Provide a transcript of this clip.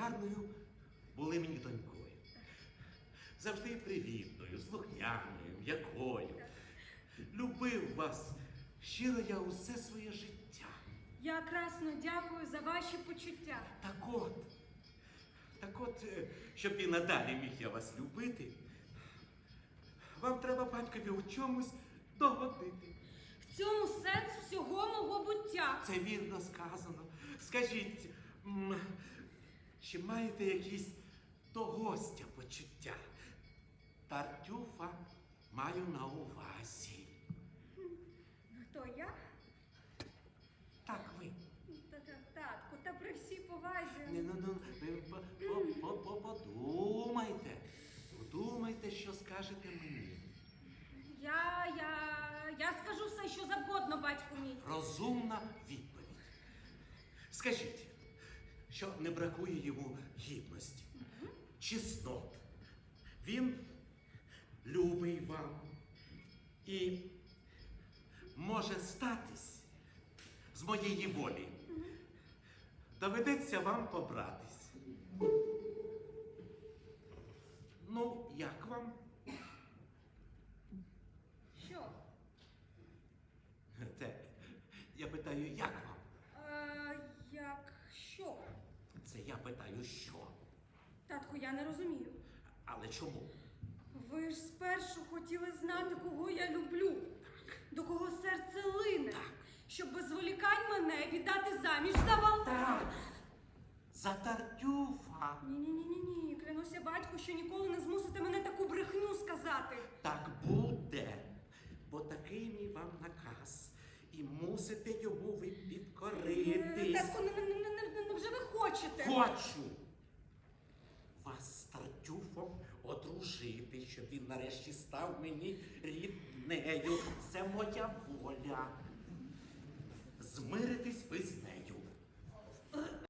гарною були мені донькою. Завжди привітною, слухняною, м'якою. Любив вас щиро я усе своє життя. Я красно дякую за ваші почуття. Так от, так от, е, щоб і надалі міг я вас любити, вам треба батькові у чомусь догодити. В цьому сенс всього мого буття. Це вірно сказано. Скажіть, чи маєте якісь до гостя почуття? Тартюфа маю на увазі. Хто я? Так ви. Та, та, татку, та при всій повазі. Не, ну, ну, ви по- по- по- по- подумайте. Подумайте, що скажете мені. Я, я, я скажу все, що завгодно, батьку мій. Розумна відповідь. Скажіть, що не бракує йому гідності, чеснот. Він любий вам і може статись з моєї волі. Доведеться вам побратись. Ну, як вам? Що? Це, я питаю, як вам? Е, як що? Це я питаю, що? Татку, я не розумію. Але чому? Ви ж спершу хотіли знати, кого я люблю, до кого серце лине, Так. щоб без зволікань мене віддати заміж за Вал... Так. За Тартюфа. Ні, ні, ні. Клянуся батьку, що ніколи не змусите мене таку брехню сказати. Так буде. Бо такий мій вам наказ. І мусите йому ви Е, Хочу вас з Тартюфом одружити, щоб він нарешті став мені ріднею. Це моя воля.